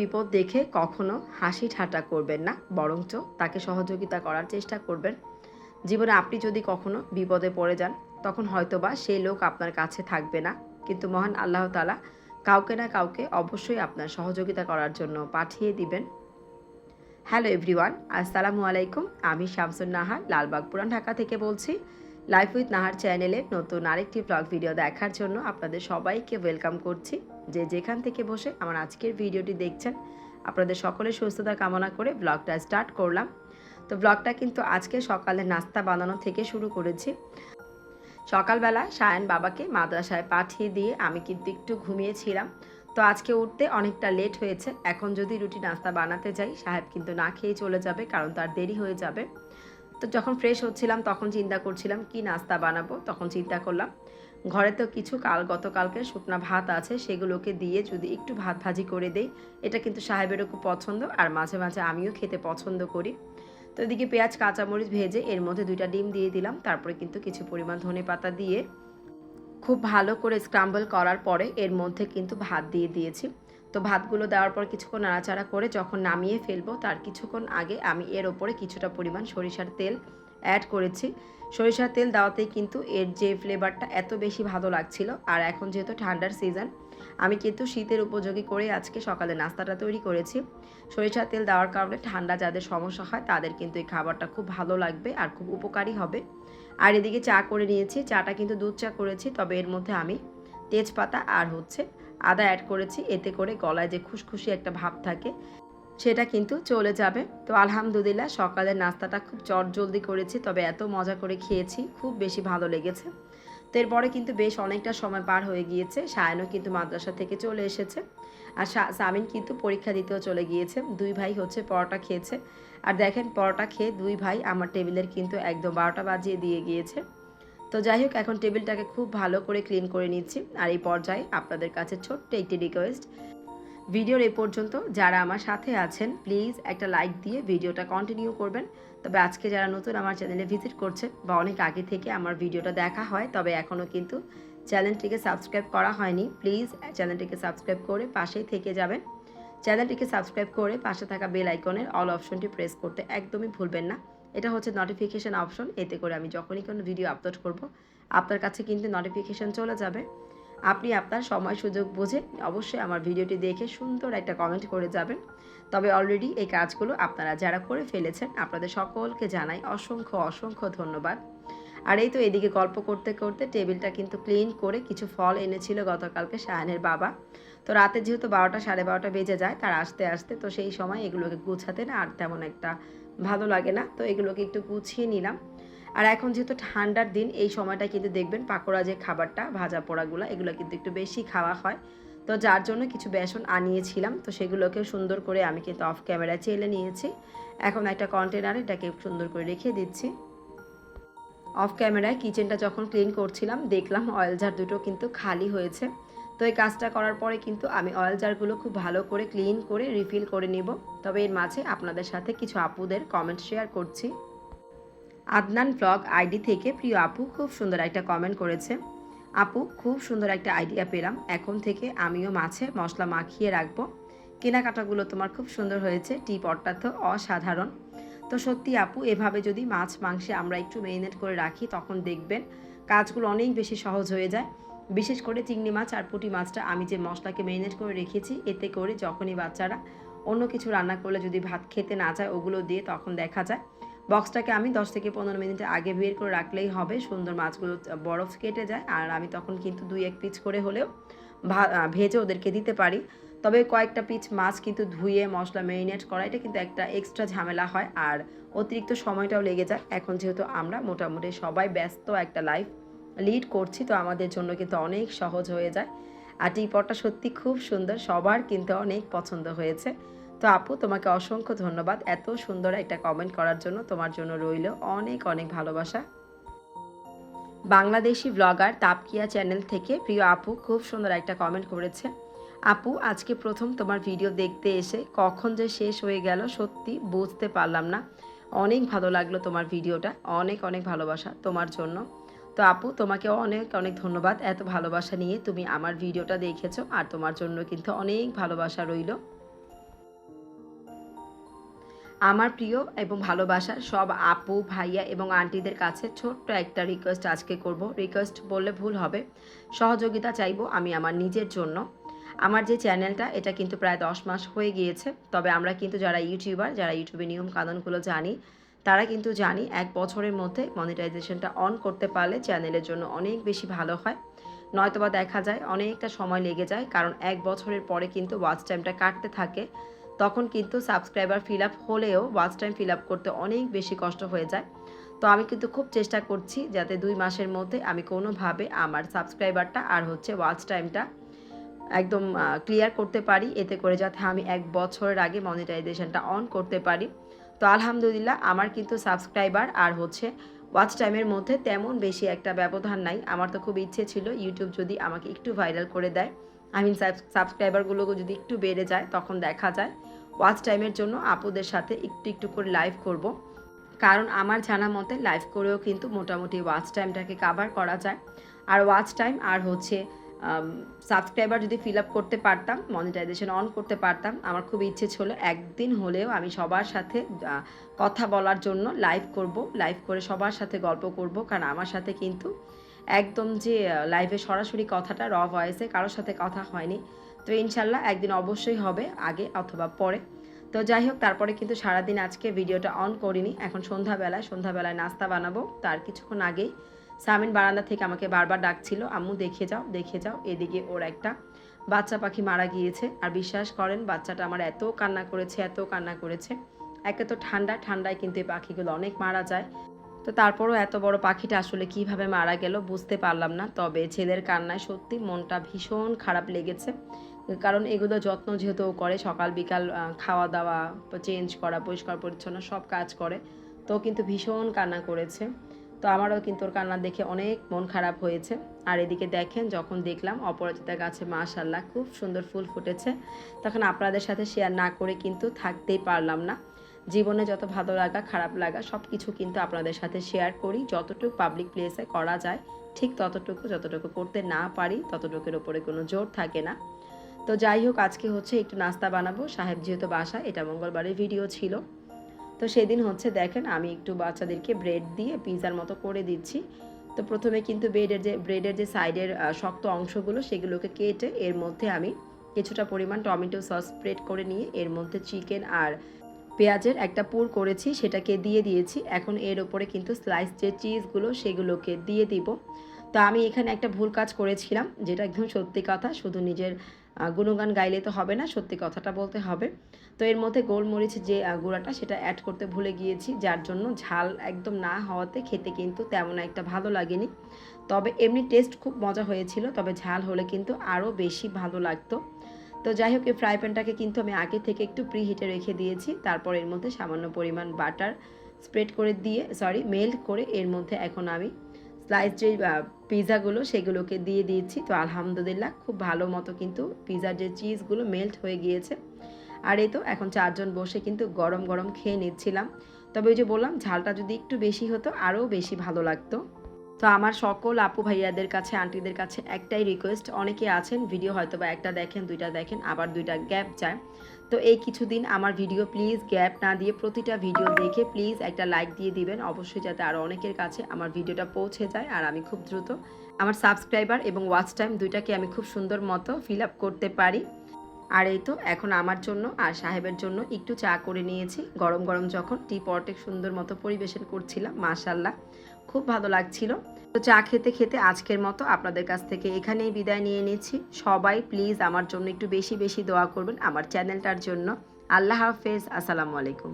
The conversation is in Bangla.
বিপদ দেখে কখনো হাসি ঠাট্টা করবেন না, বরঞ্চ তাকে সহযোগিতা করার চেষ্টা করবেন। জীবনে আপনি যদি কখনো বিপদে পড়ে যান, তখন হয়তোবা সেই লোক আপনার কাছে থাকবে না। কিন্তু মহান আল্লাহ তালা কাউকে না কাউকে অবশ্যই আপনার সহযোগিতা করার জন্য পাঠিয়ে দিবেন। হ্যালো এভরিওয়ান, আসসালামু আলাইকুম। আমি শামসুন নাহার লালবাগ পুরান ঢাকা থেকে বলছি। লাইফ উইথ নাহার চ্যানেলে নতুন আরেকটি ব্লগ ভিডিও দেখার জন্য আপনাদের সবাইকে ওয়েলকাম করছি। যে যেখান থেকে বসে আমার আজকের ভিডিওটি দেখছেন, আপনাদের সকলের সুস্থতা কামনা করে ব্লগটা স্টার্ট করলাম। তো ব্লগটা কিন্তু আজকে সকালে নাস্তা বানানো থেকে শুরু করেছি। সকালবেলা সায়ন বাবাকে মাদ্রাসায় পাঠিয়ে দিয়ে আমি কিন্তু একটু ঘুমিয়েছিলাম। তো আজকে উঠতে অনেকটা লেট হয়েছে। এখন যদি রুটি নাস্তা বানাতে যাই, সাহেব কিন্তু না খেয়ে চলে যাবে, কারণ তার দেরি হয়ে যাবে। তো যখন ফ্রেশ হচ্ছিলাম, তখন চিন্তা করছিলাম, কি নাস্তা বানাবো? তখন চিন্তা করলাম, ঘরে তো কিছু কাল, গতকালকে শুকনো ভাত আছে, সেগুলোকে দিয়ে যদি একটু ভাত ভাজি করে দেই, এটা কিন্তু সাহেবেরও খুব পছন্দ, আর মাঝে মাঝে আমিও খেতে পছন্দ করি। তো এদিকে পেঁয়াজ, কাঁচামরিচ ভেজে এর মধ্যে দুইটা ডিম দিয়ে দিলাম, তারপরে কিন্তু কিছু পরিমাণ ধনে পাতা দিয়ে খুব ভালো করে স্ক্রাম্বল করার পরে এর মধ্যে কিন্তু ভাত দিয়ে দিয়েছি। তো ভাতগুলো দেওয়ার পর কিছুক্ষণ নাড়াচাড়া করে যখন নামিয়ে ফেলব, তার কিছুক্ষণ আগে আমি এর ওপরে কিছুটা পরিমাণ সরিষার তেল অ্যাড করেছি। সরিষার তেল দেওয়াতেই কিন্তু এর যে ফ্লেভারটা এত বেশি ভালো লাগছিল, আর এখন যেহেতু ঠান্ডার সিজন আমি কিন্তু শীতের উপযোগী করে আজকে সকালে নাস্তাটা তৈরি করেছি। সরিষার তেল দেওয়ার কারণে ঠান্ডা যাদের সমস্যা হয়, তাদের কিন্তু এই খাবারটা খুব ভালো লাগবে আর খুব উপকারী হবে। আর এদিকে চা করে নিয়েছি, চাটা কিন্তু দুধ চা করেছি, তবে এর মধ্যে আমি তেজপাতা আর হচ্ছে আদা অ্যাড করেছি, এতে করে গলায় যে খুশখুশি একটা ভাব থাকে, সেটা কিন্তু চলে যাবে। তো আলহামদুলিল্লাহ, সকালের নাস্তাটা খুব চট জলদি করেছি, তবে এত মজা করে খেয়েছি, খুব বেশি ভালো লেগেছে। তো এরপরে কিন্তু বেশ অনেকটা সময় পার হয়ে গিয়েছে, সায়নও কিন্তু মাদ্রাসা থেকে চলে এসেছে, আর সামিন কিন্তু পরীক্ষা দিতেও চলে গিয়েছে, দুই ভাই হচ্ছে পরোটা খেয়েছে। আর দেখেন, পরোটা খেয়ে দুই ভাই আমার টেবিলের কিন্তু একদম বারোটা বাজিয়ে দিয়ে গিয়েছে। তো যাই হোক, এখন টেবিলটাকে খুব ভালো করে ক্লিন করে নিচ্ছি। আর এই পর্যায়ে আপনাদের কাছে ছোট্ট একটি রিকোয়েস্ট ভিডিওর এ পর্যন্ত যারা আমার সাথে আছেন প্লিজ একটা লাইক দিয়ে ভিডিওটা কন্টিনিউ করবেন। তবে আজকে যারা নতুন আমার চ্যানেলে ভিজিট করছে বা অনেক আগে থেকে আমার ভিডিওটা দেখা হয়, তবে এখনও কিন্তু চ্যানেলটিকে সাবস্ক্রাইব করা হয়নি প্লিজ চ্যানেলটিকে সাবস্ক্রাইব করে পাশেই থেকে যাবেন। চ্যানেলটিকে সাবস্ক্রাইব করে পাশে থাকা বেল আইকনের অল অপশনটি প্রেস করতে একদমই ভুলবেন না। এটা হচ্ছে নোটিফিকেশান অপশন এতে করে আমি যখনই কোনো ভিডিও আপলোড করব, আপনার কাছে কিন্তু নোটিফিকেশান চলে যাবে। আপনি আপনার সময় সুযোগ বুঝে অবশ্যই আমার ভিডিওটি দেখে সুন্দর একটা কমেন্ট করে যাবেন। তবে অলরেডি এই কাজগুলো আপনারা যারা করে ফেলেছেন, আপনাদের সকলকে জানাই অসংখ্য অসংখ্য ধন্যবাদ। আর এই তো এদিকে গল্প করতে করতে টেবিলটা কিন্তু ক্লিন করে কিছু ফল এনেছিল গতকালকে শায়নের বাবা। তো রাতে যেহেতু বারোটা, সাড়ে বারোটা বেজে যায়, তার আসতে আসতে তো সেই সময় এগুলোকে গুছাতে না আর তেমন একটা ভালো লাগে না, তো এগুলোকে একটু গুছিয়ে নিলাম। আর এখন যেহেতু ঠান্ডার দিন, এই সময়টা কিন্তু দেখবেন পাকোড়া যে খাবারটা, ভাজা পোড়াগুলো, এগুলো কিন্তু একটু বেশি খাওয়া হয়। তো যার জন্য কিছু বেসন আনিয়েছিলাম, তো সেগুলোকে সুন্দর করে আমি কিন্তু অফ ক্যামেরায় চেলে নিয়েছি। এখন একটা কন্টেনারে এটাকে সুন্দর করে রেখে দিচ্ছি। অফ ক্যামেরায় কিচেনটা যখন ক্লিন করছিলাম, দেখলাম অয়েল জার দুটো কিন্তু খালি হয়েছে। তো এই কাজটা করার পরে কিন্তু আমি অয়েল জারগুলো খুব ভালো করে ক্লিন করে রিফিল করে নিব। তবে এর মাঝে আপনাদের সাথে কিছু আপুদের কমেন্ট শেয়ার করছি। আদনান ব্লগ আইডি থেকে প্রিয় আপু খুব সুন্দর একটা কমেন্ট করেছে। আপু, খুব সুন্দর একটা আইডিয়া পেলাম। এখন থেকে আমিও মাছে মশলা মাখিয়ে রাখব। কেনাকাটাগুলো তোমার খুব সুন্দর হয়েছে। টি পটটা তো অসাধারণ। তো সত্যি আপু, এভাবে যদি মাছ মাংসে আমরা একটু মেরিনেট করে রাখি, তখন দেখবেন কাজগুলো অনেক বেশি সহজ হয়ে যায়। বিশেষ করে চিংড়ি মাছ আর পুঁটি মাছটা আমি যে মশলাকে মেরিনেট করে রেখেছি, এতে করে যখনই বাচ্চারা অন্য কিছু রান্না করলে যদি ভাত খেতে না চায়, ওগুলো দিয়ে তখন দেখা যায়। বক্সটাকে আমি দশ থেকে পনেরো মিনিট আগে বের করে রাখলেই হবে, সুন্দর মাছগুলো বরফ কেটে যায় আর আমি তখন কিন্তু দুই এক পিচ করে হলেও ভেজে ওদেরকে দিতে পারি। তবে কয়েকটা পিচ মাছ কিন্তু ধুয়ে মশলা মেরিনেট করা, এটা কিন্তু একটা এক্সট্রা ঝামেলা হয় আর অতিরিক্ত সময়টাও লেগে যায়। এখন যেহেতু আমরা মোটামুটি সবাই ব্যস্ত একটা লাইফ লিড করছি, তো আমাদের জন্য কিন্তু অনেক সহজ হয়ে যায়। আর টিপটটা সত্যি খুব সুন্দর, সবার কিন্তু অনেক পছন্দ হয়েছে। তো আপু, তোমাকে অসংখ্য ধন্যবাদ এত সুন্দর একটা কমেন্ট করার জন্য। তোমার জন্য রইল অনেক অনেক ভালোবাসা। বাংলাদেশি ব্লগার তাপকিয়া চ্যানেল থেকে প্রিয় আপু খুব সুন্দর একটা কমেন্ট করেছে। আপু, আজকে প্রথম তোমার ভিডিও দেখতে এসে কখন যে শেষ হয়ে গেল সত্যি বুঝতে পারলাম না। অনেক ভালো লাগল তোমার ভিডিওটা অনেক অনেক ভালোবাসা তোমার জন্য। তো আপু, তোমাকে অনেক অনেক ধন্যবাদ এত ভালোবাসা নিয়ে তুমি আমার ভিডিওটা দেখেছ আর তোমার জন্য কিন্তু অনেক ভালোবাসা রইল। আমার প্রিয় এবং ভালোবাসার সব আপু, ভাইয়া এবং আন্টিদের কাছে ছোট্ট একটা রিকোয়েস্ট আজকে করব। রিকোয়েস্ট বললে ভুল হবে। সহযোগিতা চাইব আমি আমার নিজের জন্য। আমার যে চ্যানেলটা, এটা কিন্তু প্রায় দশ মাস হয়ে গিয়েছে। তবে আমরা কিন্তু যারা ইউটিউবার, যারা ইউটিউবে নিয়ম কানুনগুলো জানি তারা কিন্তু জানি এক বছরের মধ্যে মনিটাইজেশনটা অন করতে পারলে চ্যানেলের জন্য অনেক বেশি ভালো হয়। নয়তোবা দেখা যায় অনেকটা সময় লেগে যায়, কারণ এক বছরের পরে কিন্তু ওয়াচ টাইমটা কাটতে থাকে। তখন কিন্তু সাবস্ক্রাইবার ফিল আপ হলেও ওয়াচ টাইম ফিল আপ করতে অনেক বেশি কষ্ট হয়ে যায়। তো আমি কিন্তু খুব চেষ্টা করছি যাতে দুই মাসের মধ্যে আমি কোনোভাবে আমার সাবস্ক্রাইবারটা আর হচ্ছে ওয়াচ টাইমটা একদম ক্লিয়ার করতে পারি। এতে করে যাতে আমি এক বছরের আগে মনিটাইজেশনটা অন করতে পারি। তো আলহামদুলিল্লাহ, আমার কিন্তু সাবস্ক্রাইবার আর হচ্ছে ওয়াচ টাইমের মধ্যে তেমন বেশি একটা ব্যবধান নাই। আমার তো খুব ইচ্ছে ছিল ইউটিউব যদি আমাকে একটু ভাইরাল করে দেয়। আই মিন সাবস্ক্রাইবারগুলো যদি একটু বেড়ে যায়, তখন দেখা যায়। ওয়াচ টাইমের জন্য আপুদের সাথে একটু একটু করে লাইভ করব। কারণ আমার জানা মতে লাইভ করেও কিন্তু মোটামুটি ওয়াচ টাইমটাকে কাভার করা যায়। আর ওয়াচ টাইম আর হচ্ছে সাবস্ক্রাইবার যদি ফিল আপ করতে পারতাম মনিটাইজেশন অন করতে পারতাম, আমার খুব ইচ্ছে ছিল একদিন হলেও আমি সবার সাথে কথা বলার জন্য লাইভ করব লাইভ করে সবার সাথে গল্প করব, কারণ আমার সাথে কিন্তু একদম যে লাইভে সরাসরি কথাটা র ভয়েসে কারোর সাথে কথা হয়নি। তো ইনশাল্লাহ একদিন অবশ্যই হবে, আগে অথবা পরে। তো যাই হোক, তারপরে কিন্তু সারাদিন আজকে ভিডিওটা অন করিনি। এখন সন্ধ্যাবেলায় সন্ধ্যাবেলায় নাস্তা বানাবো, তার কিছুক্ষণ আগেই সামিন বারান্দা থেকে আমাকে বারবার ডাকছিল, আম্মু, দেখে যাও দেখে যাও। এদিকে ওর একটা বাচ্চা পাখি মারা গিয়েছে। আর বিশ্বাস করেন, বাচ্চাটা আমার এত কান্না করেছে, এত কান্না করেছে। একে তো ঠান্ডা, ঠান্ডায় কিন্তু এই পাখিগুলো অনেক মারা যায়। তো তারপরও এত বড় পাখিটা আসলে কীভাবে মারা গেল বুঝতে পারলাম না। তবে ছেলের কান্নায় সত্যি মনটা ভীষণ খারাপ লেগেছে। কারণ এগুলো যত্ন যেহেতু করে, সকাল, বিকাল খাওয়া দাওয়া, চেঞ্জ করা, পরিষ্কার, পরিচ্ছন্ন সব কাজ করে। তো কিন্তু ভীষণ কান্না করেছে। তো আমারও কিন্তু ওর কান্না দেখে অনেক মন খারাপ হয়েছে। আর এদিকে দেখেন, যখন দেখলাম অপরাজিতা গাছে মাশাল্লাহ খুব সুন্দর ফুল ফুটেছে। তখন আপনাদের সাথে শেয়ার না করে কিন্তু থাকতেই পারলাম না। জীবনে যত ভালো লাগা, খারাপ লাগা সব কিছু কিন্তু আপনাদের সাথে শেয়ার করি। যতটুকু পাবলিক প্লেসে করা যায়, ঠিক ততটুকু, যতটুকু করতে না পারি, ততটুকুর ওপরে কোনো জোর থাকে না। তো যাই হোক, আজকে হচ্ছে একটু নাস্তা বানাবো। সাহেব যেহেতু বাসা এটা মঙ্গলবারের ভিডিও ছিল। তো সেদিন হচ্ছে দেখেন আমি একটু বাচ্চাদেরকে ব্রেড দিয়ে পিৎজার মতো করে দিচ্ছি। তো প্রথমে কিন্তু ব্রেডের যে ব্রেডের যে সাইডের শক্ত অংশগুলো সেগুলোকে কেটে এর মধ্যে আমি কিছুটা পরিমাণ টমেটো সস স্প্রেড করে নিয়ে এর মধ্যে চিকেন আর পেঁয়াজের একটা পুর করেছি, সেটাকে দিয়ে দিয়েছি। এখন এর ওপরে কিন্তু স্লাইস যে চিজগুলো সেগুলোকে দিয়ে দিব। তো আমি এখানে একটা ভুল কাজ করেছিলাম, যেটা একদম সত্যি কথা, শুধু নিজের গুণগান গাইলে তো হবে না, সত্যি কথাটা বলতে হবে। তো এর মধ্যে গোলমরিচ যে গুঁড়াটা সেটা অ্যাড করতে ভুলে গিয়েছি, যার জন্য ঝাল একদম না হওয়াতে খেতে কিন্তু তেমন একটা ভালো লাগেনি। তবে এমনি টেস্ট খুব মজা হয়েছিল, তবে ঝাল হলে কিন্তু আরও বেশি ভালো লাগতো। তো যাই হোক, এই ফ্রাই প্যানটাকে কিন্তু আমি আগে থেকে একটু প্রি হিটে রেখে দিয়েছি, তারপর এর মধ্যে সামান্য পরিমাণ বাটার স্প্রেড করে দিয়ে সরি মেল্ট করে এর মধ্যে এখন আমি স্লাইস যে পিৎজাগুলো সেগুলোকে দিয়ে দিয়েছি। তো আলহামদুলিল্লাহ খুব ভালো মতো কিন্তু পিৎজার যে চিজগুলো মেল্ট হয়ে গিয়েছে। আর এই তো এখন চারজন বসে কিন্তু গরম গরম খেয়ে নিচ্ছিলাম। তবে ওই যে বললাম, ঝালটা যদি একটু বেশি হতো, আরও বেশি ভালো লাগতো। তো আমার সকল আপু ভাইয়াদের কাছে, আন্টিদের কাছে একটাই রিকোয়েস্ট অনেকে আছেন ভিডিও হয়তো বা একটা দেখেন, দুইটা দেখেন, আবার দুইটা গ্যাপ যায়। তো এই কিছুদিন আমার ভিডিও প্লিজ গ্যাপ না দিয়ে প্রতিটা ভিডিও দেখে প্লিজ একটা লাইক দিয়ে দিবেন, অবশ্যই যাতে আরও অনেকের কাছে আমার ভিডিওটা পৌঁছে যায়, আর আমি খুব দ্রুত আমার সাবস্ক্রাইবার এবং ওয়াচ টাইম দুইটাকে আমি খুব সুন্দর মতো ফিল আপ করতে পারি। আর এই তো এখন আমার জন্য আর সাহেবের জন্য একটু চা করে নিয়েছি, গরম গরম যখন টি পটে সুন্দর মতো পরিবেশন করছিলাম মাশাল্লাহ খুব ভালো লাগছিল। তো চা খেতে খেতে আজকের মতো আপনাদের কাছ থেকে এখানেই বিদায় নিয়ে নিচ্ছি। সবাই প্লিজ আমার জন্য একটু বেশি বেশি দোয়া করবেন আমার চ্যানেলটার জন্য। আল্লাহ হাফেজ, আসসালামু আলাইকুম।